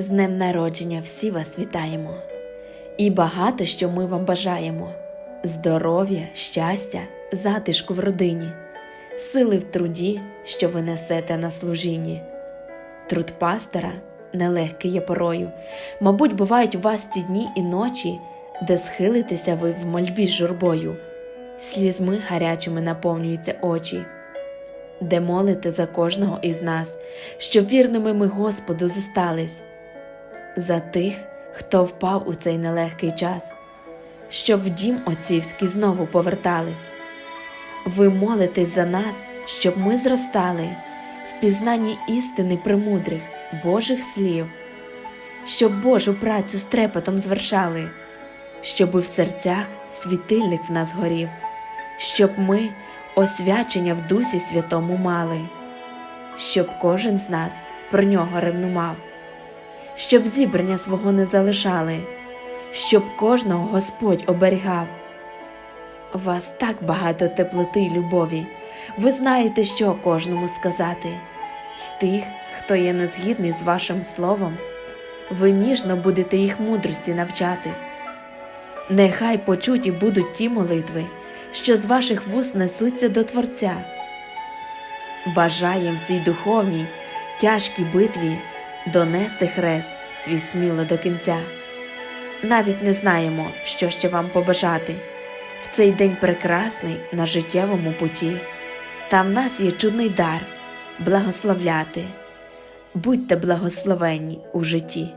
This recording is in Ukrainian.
З днем народження всі вас вітаємо. І багато що ми вам бажаємо: здоров'я, щастя, затишку в родині, сили в труді, що ви несете на служінні. Труд пастора нелегкий є порою. Мабуть, бувають у вас ті дні і ночі, де схилитеся ви в мольбі з журбою, слізьми гарячими наповнюються очі, де молите за кожного із нас, щоб вірними ми Господу зостались, за тих, хто впав у цей нелегкий час, щоб в дім отцівський знову повертались. Ви молитесь за нас, щоб ми зростали в пізнанні істини премудрих Божих слів, щоб Божу працю з трепетом звершали, щоби в серцях світильник в нас горів, щоб ми освячення в Дусі Святому мали, щоб кожен з нас про нього ревнував, щоб зібрання свого не залишали, щоб кожного Господь оберігав. Вас так багато теплоти й любові, ви знаєте, що кожному сказати, й тих, хто є незгідний з вашим словом, ви ніжно будете їх мудрості навчати. Нехай почуті будуть ті молитви, що з ваших вуст несуться до Творця. Бажаєм в цій духовній, тяжкій битві донести хрест свій сміло до кінця. Навіть не знаємо, що ще вам побажати в цей день прекрасний на життєвому путі. Та в нас є чудний дар благословляти. Будьте благословенні у житті.